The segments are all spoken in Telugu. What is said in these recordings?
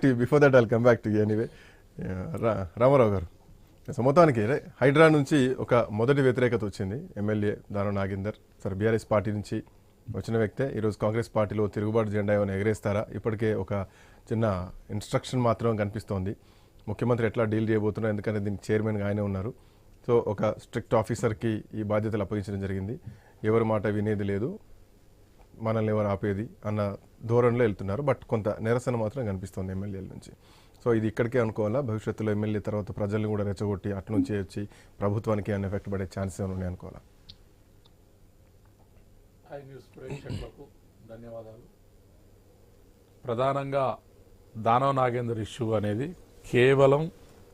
To before that I'll come back to anyway Ramarao గారు. సో మొత్తానికి హైడ్రా నుంచి ఒక మొదటి వ్యతిరేకత వచ్చింది. MLA Danam Nagender. Sir BRS party నుంచి వచ్చిన వ్యక్తే. ఈరోజు కాంగ్రెస్ పార్టీలో తిరుగుబాటు జెండా ఏమైనా ఎగరేస్తారా? ఇప్పటికే ఒక చిన్న ఇన్స్ట్రక్షన్ మాత్రం కనిపిస్తోంది. ముఖ్యమంత్రి ఎట్లా డీల్ చేయబోతున్నారు ఎందుకంటే దీనికి చైర్మన్గా ఆయనే ఉన్నారు. సో ఒక స్ట్రిక్ట్ ఆఫీసర్కి ఈ బాధ్యతలు అప్పగించడం జరిగింది. ఎవరి మాట వినేది లేదు. మనల్ని ఎవరు ఆపేది అన్న ధోరణిలో వెళ్తున్నారు. బట్ కొంత నిరసన మాత్రం కనిపిస్తుంది ఎమ్మెల్యేల నుంచి. సో ఇది ఇక్కడికే అనుకోవాలా? భవిష్యత్తులో ఎమ్మెల్యే తర్వాత ప్రజల్ని కూడా రెచ్చగొట్టి అటు నుంచి వచ్చి ప్రభుత్వానికి ఏమైనా ఎఫెక్ట్ పడే ఛాన్సెస్ ఏమైనా ఉన్నాయి అనుకోవాలా? ఐ న్యూస్ ప్రేక్షకులకు ధన్యవాదాలు. ప్రధానంగా దానవ నాగేందర్ ఇష్యూ అనేది కేవలం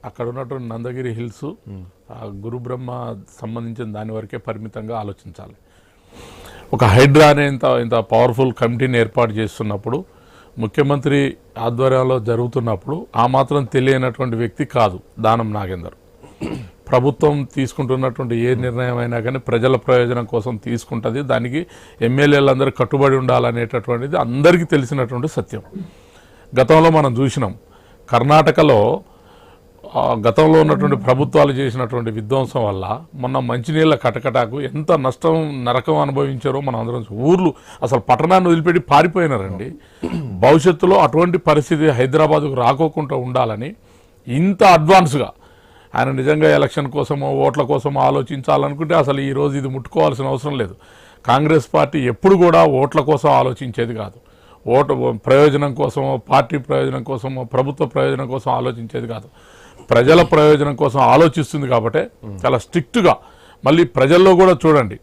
అక్కడ ఉన్నటువంటి నందగిరి హిల్స్ ఆ గురు బ్రహ్మ సంబంధించిన దాని వరకే పరిమితంగా ఆలోచించాలి. ఒక హైడ్రా అనే ఇంత ఇంత పవర్ఫుల్ కమిటీని ఏర్పాటు చేస్తున్నప్పుడు ముఖ్యమంత్రి ఆధ్వర్యంలో జరుగుతున్నప్పుడు ఆ మాత్రం తెలియనటువంటి వ్యక్తి కాదు దానం నాగేందర్. ప్రభుత్వం తీసుకుంటున్నటువంటి ఏ నిర్ణయం అయినా కానీ ప్రజల ప్రయోజనం కోసం తీసుకుంటుంది దానికి ఎమ్మెల్యేలందరూ కట్టుబడి ఉండాలనేటటువంటిది అందరికీ తెలిసినటువంటి సత్యం. గతంలో మనం చూసినాం కర్ణాటకలో గతంలో ఉన్నటువంటి ప్రభుత్వాలు చేసినటువంటి విధ్వంసం వల్ల మొన్న మంచినీళ్ళ కటకటాకు ఎంత నష్టం నరకం అనుభవించారో మనం అందరం ఊర్లు అసలు పట్టణాన్ని వదిలిపెట్టి పారిపోయినారండి. భవిష్యత్తులో అటువంటి పరిస్థితి హైదరాబాద్కు రాకోకుండా ఉండాలని ఇంత అడ్వాన్స్గా ఆయన నిజంగా ఎలక్షన్ కోసమో ఓట్ల కోసమో ఆలోచించాలనుకుంటే అసలు ఈ రోజు ఇది ముట్టుకోవాల్సిన అవసరం లేదు. కాంగ్రెస్ పార్టీ ఎప్పుడు కూడా ఓట్ల కోసం ఆలోచించేది కాదు. ఓటు ప్రయోజనం కోసమో పార్టీ ప్రయోజనం కోసమో ప్రభుత్వ ప్రయోజనం కోసం ఆలోచించేది కాదు. ప్రజల ప్రయోజనం కోసం ఆలోచిస్తుంది కాబట్టి చాలా స్ట్రిక్ట్గా. మళ్ళీ ప్రజల్లో కూడా చూడండి.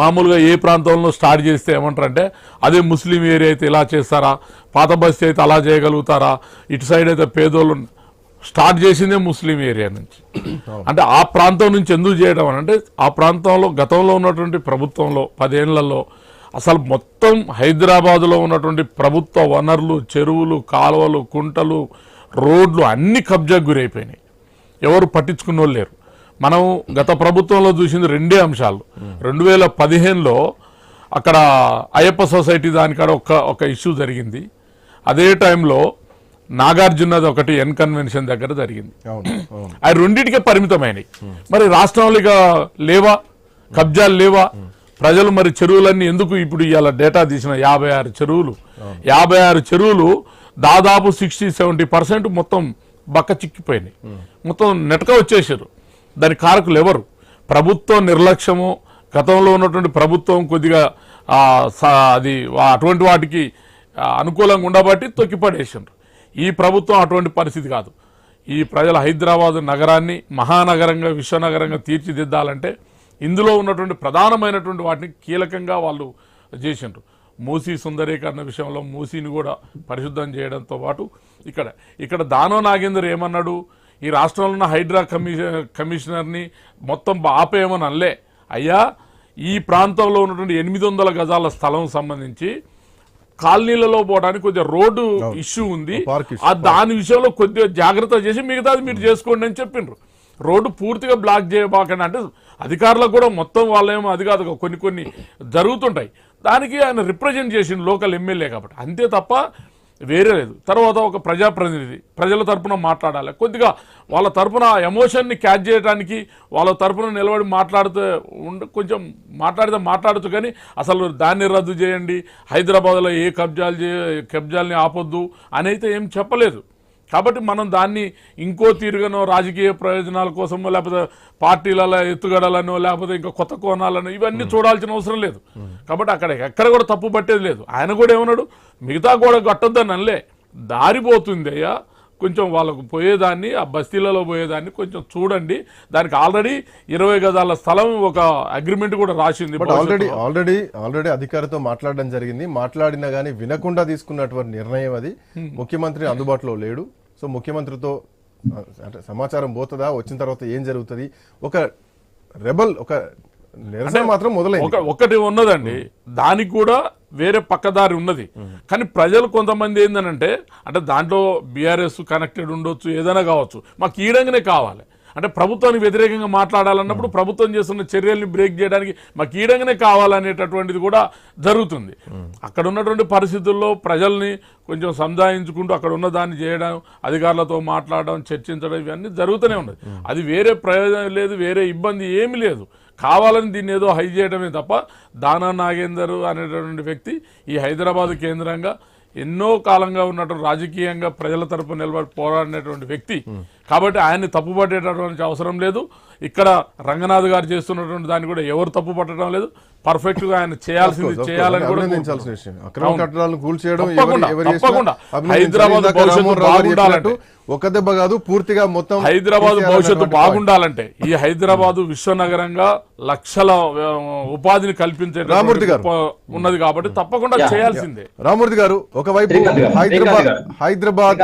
మామూలుగా ఏ ప్రాంతంలో స్టార్ట్ చేస్తే ఏమంటారంటే అదే ముస్లిం ఏరియా అయితే ఇలా చేస్తారా పాత బస్తీ అయితే అలా చేయగలుగుతారా ఇటు సైడ్ అయితే పేదోళ్ళు స్టార్ట్ చేసిందే ముస్లిం ఏరియా నుంచి. అంటే ఆ ప్రాంతం నుంచి ఎందుకు చేయడం అని అంటే ఆ ప్రాంతంలో గతంలో ఉన్నటువంటి ప్రభుత్వంలో పదేళ్ళలో అసలు మొత్తం హైదరాబాదులో ఉన్నటువంటి ప్రభుత్వ వనరులు చెరువులు కాలువలు కుంటలు రోడ్లు అన్ని కబ్జాకు గురైపోయినాయి. ఎవరు పట్టించుకున్న వాళ్ళు లేరు. మనం గత ప్రభుత్వంలో చూసింది రెండే అంశాలు. రెండు వేల పదిహేనులో అక్కడ అయ్యప్ప సొసైటీ దానికాడ ఒక ఒక ఇష్యూ జరిగింది. అదే టైంలో నాగార్జునది ఒకటి ఎన్ కన్వెన్షన్ దగ్గర జరిగింది. అవి రెండింటికే పరిమితమైనవి మరి రాష్ట్రంలో ఇక లేవా? కబ్జాలు లేవా? ప్రజలు మరి చెరువులన్నీ ఎందుకు ఇప్పుడు ఇవాళ డేటా తీసిన యాభై ఆరు చెరువులు? యాభై ఆరు చెరువులు దాదాపు సిక్స్టీ సెవెంటీ పర్సెంట్ మొత్తం బక్క చిక్కిపోయినాయి. మొత్తం నెటక వచ్చేసారు. దాని కారకులు ఎవరు? ప్రభుత్వం నిర్లక్ష్యము గతంలో ఉన్నటువంటి ప్రభుత్వం కొద్దిగా స- అది అటువంటి వాటికి అనుకూలంగా ఉండబట్టి తొక్కిపడేసారు ఈ ప్రభుత్వం అటువంటి పరిస్థితి కాదు. ఈ ప్రజల హైదరాబాద్ నగరాన్ని మహానగరంగా విశ్వనగరంగా తీర్చిదిద్దాలంటే ఇందులో ఉన్నటువంటి ప్రధానమైనటువంటి వాటిని కీలకంగా వాళ్ళు చేసిండ్రు. మూసీ సుందరీకరణ విషయంలో మూసీని కూడా పరిశుద్ధం చేయడంతో పాటు ఇక్కడ ఇక్కడ దానో నాగేందర్ ఏమన్నాడు? ఈ రాష్ట్రంలో ఉన్న హైడ్రా కమిషన్ కమిషనర్ని మొత్తం ఆపేయమని అనలే. అయ్యా ఈ ప్రాంతంలో ఉన్నటువంటి ఎనిమిది వందల గజాల స్థలం సంబంధించి కాలనీలలో పోవడానికి కొంచెం రోడ్డు ఇష్యూ ఉంది. ఆ దాని విషయంలో కొద్దిగా జాగ్రత్త చేసి మిగతాది మీరు చేసుకోండి అని చెప్పిండ్రు. రోడ్డు పూర్తిగా బ్లాక్ చేయబాకండి అంటే అధికారులకు కూడా మొత్తం వాళ్ళేమో అది కాదు కొన్ని కొన్ని జరుగుతుంటాయి. దానికి ఆయన రిప్రజెంట్ చేసిండు లోకల్ ఎమ్మెల్యే కాబట్టి. అంతే తప్ప వేరే లేదు. తర్వాత ఒక ప్రజాప్రతినిధి ప్రజల తరపున మాట్లాడాలి. కొద్దిగా వాళ్ళ తరపున ఎమోషన్ని క్యాచ్ చేయడానికి వాళ్ళ తరపున నిలబడి మాట్లాడుతూ ఉండ కొంచెం మాట్లాడితే మాట్లాడుతూ కానీ అసలు దాన్ని రద్దు చేయండి హైదరాబాద్లో ఏ కబ్జాలు చే కబ్జాల్ని ఆపొద్దు అని అయితే ఏం చెప్పలేదు. కాబట్టి మనం దాన్ని ఇంకో తీరుగానో రాజకీయ ప్రయోజనాల కోసమో లేకపోతే పార్టీల ఎత్తుగడలనో లేకపోతే ఇంకా కొత్త కోణాలను ఇవన్నీ చూడాల్సిన అవసరం లేదు. కాబట్టి అక్కడ ఎక్కడ కూడా తప్పు పట్టేది లేదు. ఆయన కూడా ఏమన్నాడు? మిగతా కూడా కట్టొద్దని అనలే. దారి పోతుంది అయ్యా. కొంచెం వాళ్ళకు పోయేదాన్ని ఆ బస్తీలలో పోయేదాన్ని కొంచెం చూడండి. దానికి ఆల్రెడీ ఇరవై గజాల స్థలం ఒక అగ్రిమెంట్ కూడా రాసింది బట్ ఆల్రెడీ ఆల్రెడీ ఆల్రెడీ అధికారితో మాట్లాడడం జరిగింది. మాట్లాడినా కానీ వినకుండా తీసుకున్నటువంటి నిర్ణయం అది. ముఖ్యమంత్రి అందుబాటులో లేడు. సో ముఖ్యమంత్రితో అంటే సమాచారం పోతుందా? వచ్చిన తర్వాత ఏం జరుగుతుంది? ఒక రెబల్ ఒక నిరసన మాత్రం మొదలైంది. ఒక ఒకటి ఉన్నదండి. దానికి కూడా వేరే పక్కదారి ఉన్నది. కానీ ప్రజలు కొంతమంది ఏందనంటే అంటే దాంట్లో బీఆర్ఎస్ కనెక్టెడ్ ఉండొచ్చు ఏదైనా కావచ్చు. మాకు ఈడంగానే కావాలి. అంటే ప్రభుత్వానికి వ్యతిరేకంగా మాట్లాడాలన్నప్పుడు ప్రభుత్వం చేస్తున్న చర్యల్ని బ్రేక్ చేయడానికి మాకు ఈడంగానే కావాలనేటటువంటిది కూడా జరుగుతుంది. అక్కడ ఉన్నటువంటి పరిస్థితుల్లో ప్రజల్ని కొంచెం సంజాయించుకుంటూ అక్కడ ఉన్న దాన్ని చేయడం అధికారులతో మాట్లాడడం చర్చించడం ఇవన్నీ జరుగుతూనే ఉన్నాయి అది వేరే ప్రయోజనం లేదు వేరే ఇబ్బంది ఏమీ లేదు. కావాలని దీన్ని ఏదో హై చేయడమే తప్ప దానా నాగేందర్ అనేటటువంటి వ్యక్తి ఈ హైదరాబాద్ కేంద్రంగా ఎన్నో కాలంగా ఉన్నటువంటి రాజకీయంగా ప్రజల తరపు నిలబడి పోరాడినటువంటి వ్యక్తి కాబట్టి ఆయన్ని తప్పుపట్టేటటువంటి అవసరం లేదు ఇక్కడ రంగనాథ్ గారు చేస్తున్నటువంటి దాన్ని కూడా ఎవరు తప్పు పట్టడం లేదు పర్ఫెక్ట్గా ఆయన చేయాల్సింది చేయాలని కూడా తప్పకుండా. హైదరాబాద్ భవిష్యత్తు బాగుండాలంటే. ఒక దెబ్బ కాదు పూర్తిగా మొత్తం హైదరాబాద్ భవిష్యత్తు. బాగుండాలంటే ఈ హైదరాబాద్ విశ్వనగరంగా లక్షల ఉపాధిని కల్పించే రామూర్తి గారు. ఉన్నది కాబట్టి తప్పకుండా చేయాల్సిందే రామూర్తి గారు ఒకవైపు హైదరాబాద్. హైదరాబాద్